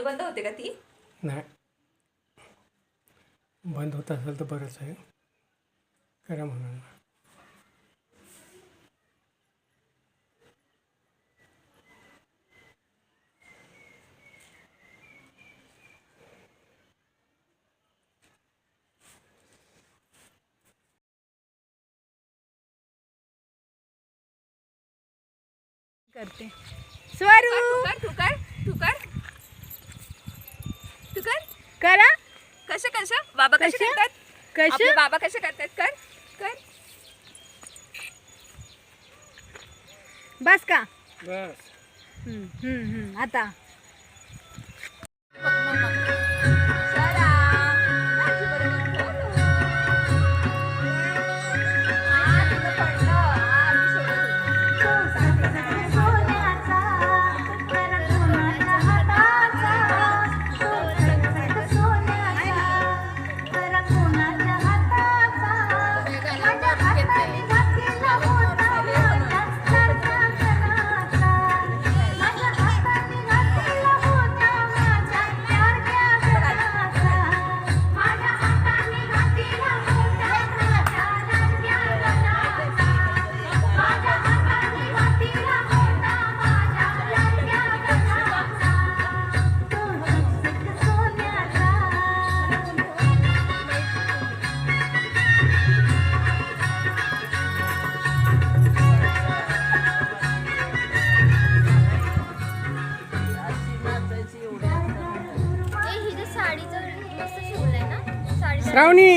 चालू बंद होते का ती? नाही. बंद होत असेल तर बरंच आहे. करा म्हणून. करते. स्वरू! कर तू कर. करा. कसं कसं? बाबा कसे करतात? आपले बाबा कसे करतात? कर कर. बस का? बस. हम्म, हम्म, हम्म. आता. เรานี่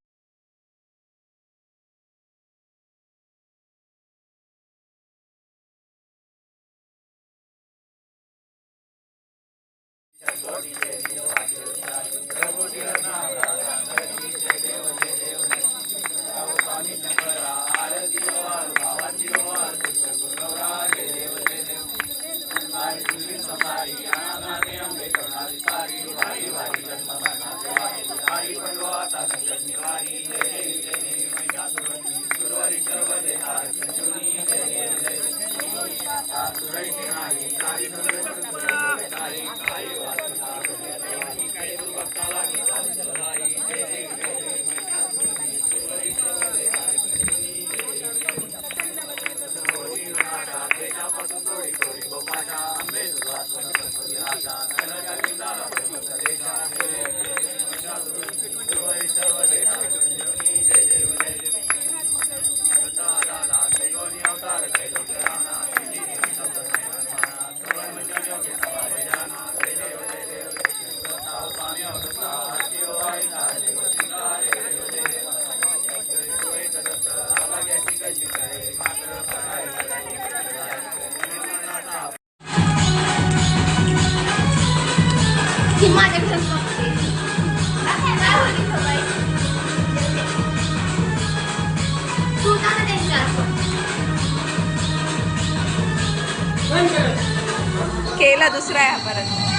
केला दुसरा आहे परत.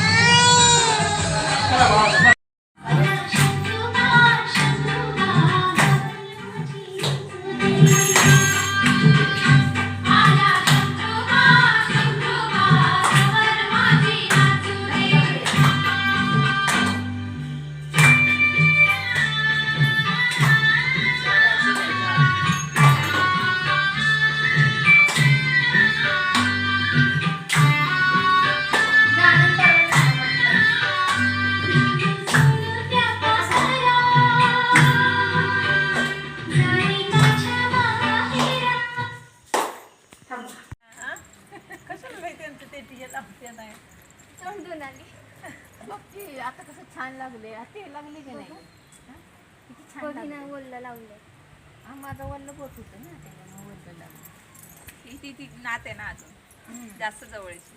जास्त जवळची.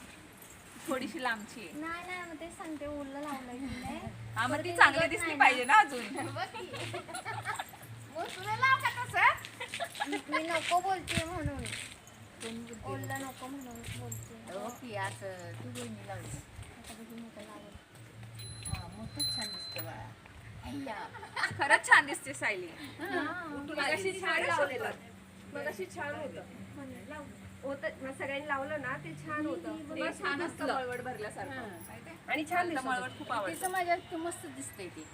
थोडीशी लांबची आहे. नाही नाही मग ते सांगते तिने. हा मग ती चांगली दिसली पाहिजे ना अजून. मी नको बोलते म्हणून. ओललं नको म्हणून बोलते ओके असं तू बहिणी लावली. आता बघू लावलं. छान दिसते बाळा. खरंच छान दिसते सायली. मगाशी छान लावलेलं. मगाशी छान होतं. होतं. मग सगळ्यांनी लावलं ना ते छान होतं. छान असतं मळवट भरल्यासारखं? आणि छान मळवट खूप आवडतं. माझ्यात मस्त दिसते ती.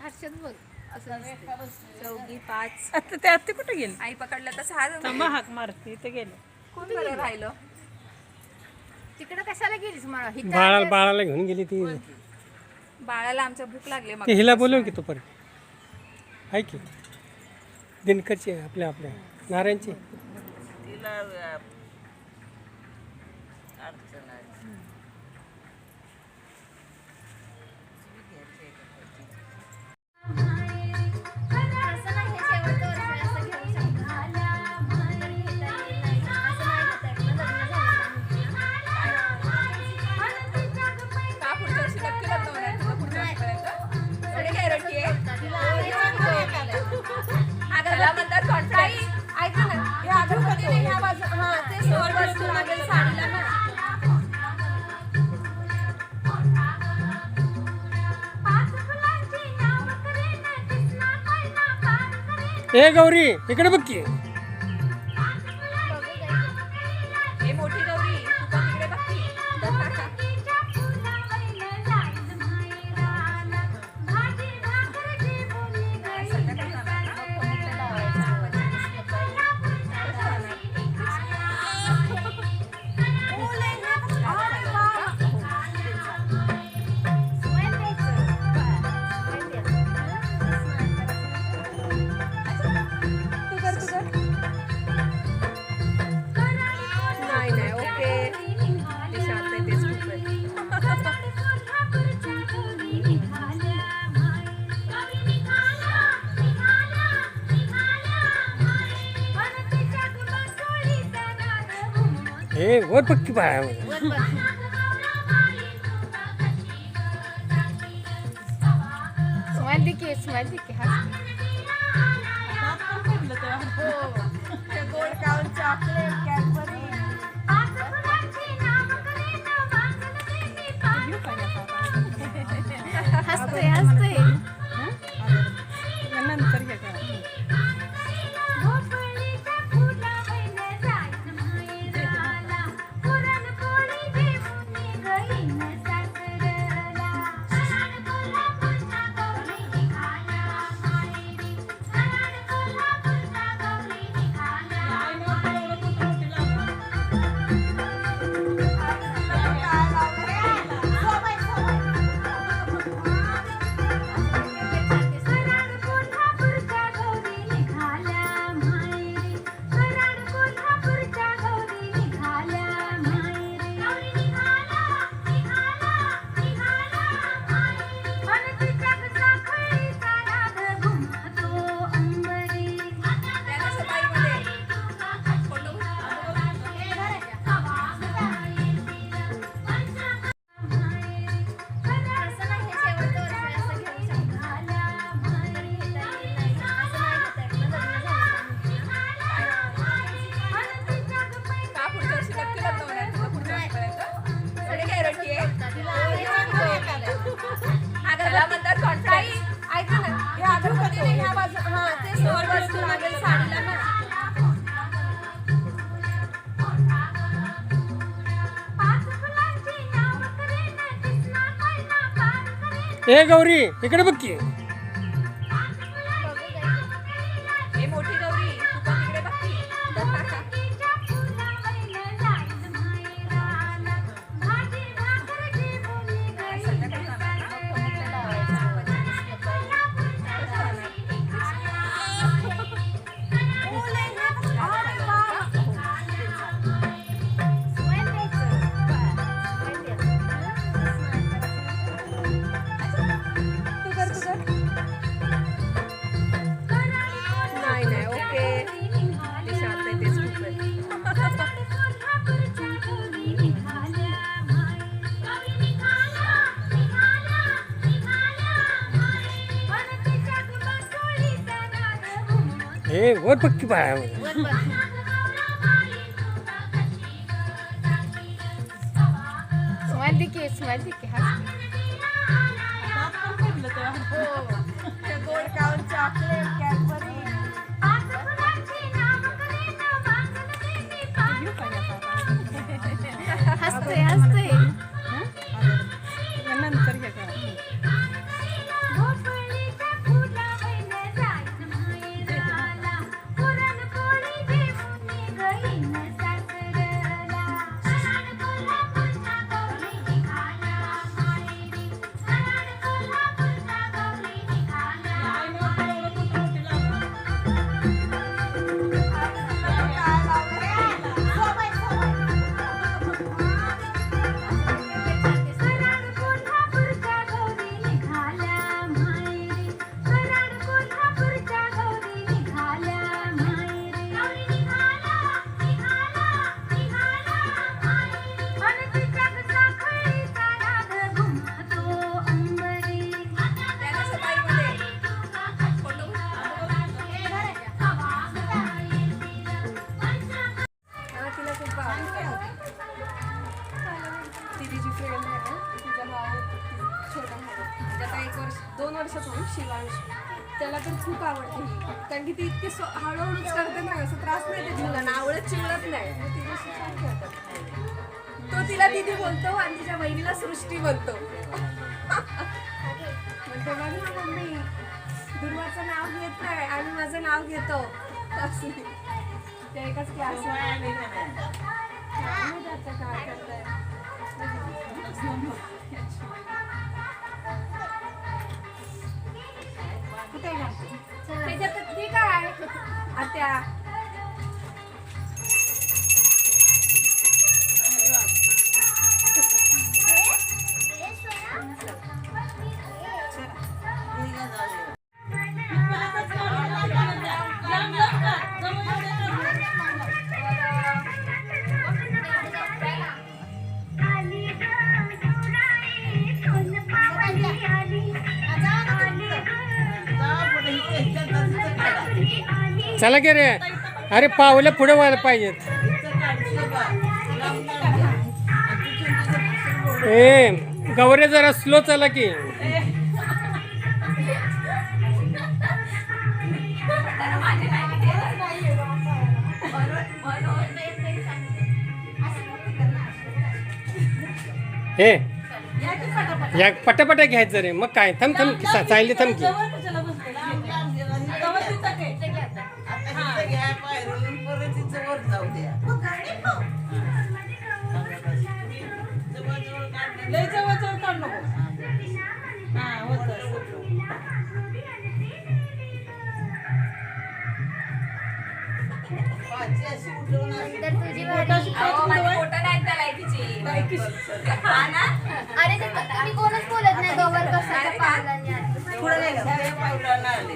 हर्षद बघ असं चौघी पाच. आता ते आत्ते कुठे गेले? आई पकडलं तर सहा हाक मारते इथे गेले. कोण बरं राहिलं? तिकडं कशाला गेलीस बाळाला बाळाला घेऊन गेली ती. बाळाला आमच्या भूक लागली हिला बोलव की तू परत आहे की. दिनकरची आपल्या आपल्या नारायणची. असं ए गौरी इकडे बघ की. हे वर बघ की ए गौरी इकडे बघ की. हे वर पक्की बाळा वर्षात शिवांश त्याला तर खूप आवडते. कारण की ती इतकी हळूहळूच करते ना असं त्रास नाही देत मुलांना. आवडत चिवडत नाही. तो तिला तिथे बोलतो आणि तिच्या बहिणीला सृष्टी बोलतो म्हणतो बघ ना मम्मी दुर्वाचं नाव घेत नाही आणि माझं नाव घेतो. असं. ते एकाच क्लास काय करताय. त्याच्यात ते काय? आत्या चला की रे. अरे पावलं पुढे व्हायला पाहिजेत. ए गवरे जरा स्लो चला की. हे या पटापटा घ्यायचं रे. मग काय? थांब थांब चालली सायली की. तर तुझी हा अरे ते तुम्ही कोणच बोलत नाही. कशाच्या पावलांनी आली. पावरानं आली.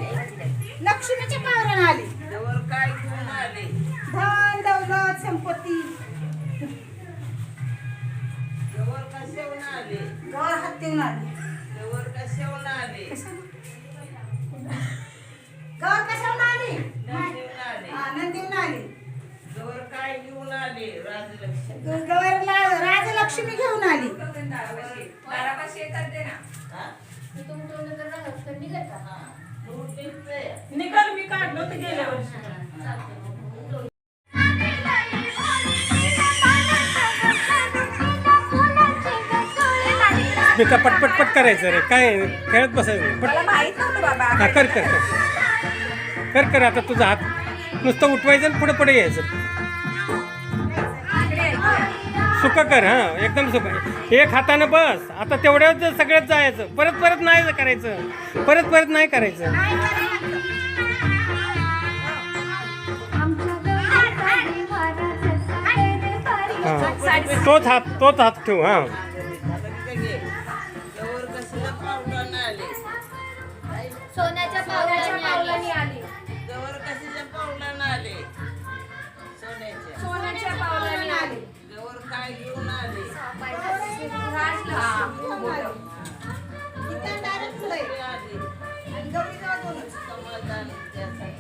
धन दौलत संपत्ती आली आनंद देऊन आली गवरला राजलक्ष्मी घेऊन आली दारापाशी येतात ते ना तुम्ही तोंड तर तर निघत का? निकाल मी काढलो तर गेल्या वर्षी. स्मिता पटपट पट करायचं रे? काय खेळत बसायचं? पट हा, कर कर कर. कर कर आता तुझा हात. नुसतं उठवायचं आणि पुढे पुढे यायचं. सुकं कर हां एकदम सुकं एक हातानं बस आता तेवढ्याच सगळ्यात जायचं. परत परत नाही करायचं. परत परत नाही करायचं. हां. तोच हात तोच हात ठेव हां.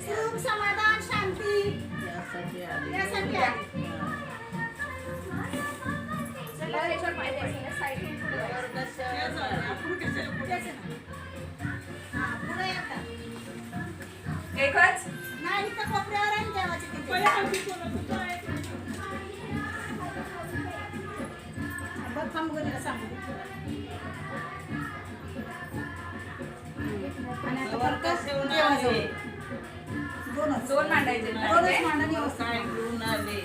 सुख समाधान शांती आहे एकच? नाही तर कोपऱ्यावर आणि तिथे गणित सांगू. आणि आता फक्त देवाजवळ. दोनच. दोन मांडायचे दोनच काय घेऊन आले?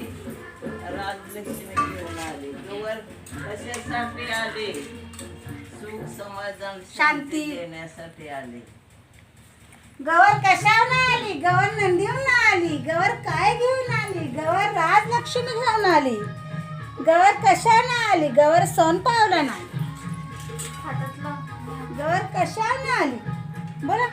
राजलक्ष्मी घेऊन आले. गवर कशासाठी आले? सुख समाधान शांती. देण्यासाठी आले. गवर कशावर आली? गवर नंदीहून आली. गवर काय घेऊन आली? गवर राजलक्ष्मी घेऊन आली. गवर कशानं आली? गवर सण पावला नाही. गवर कशानं आली? बोला.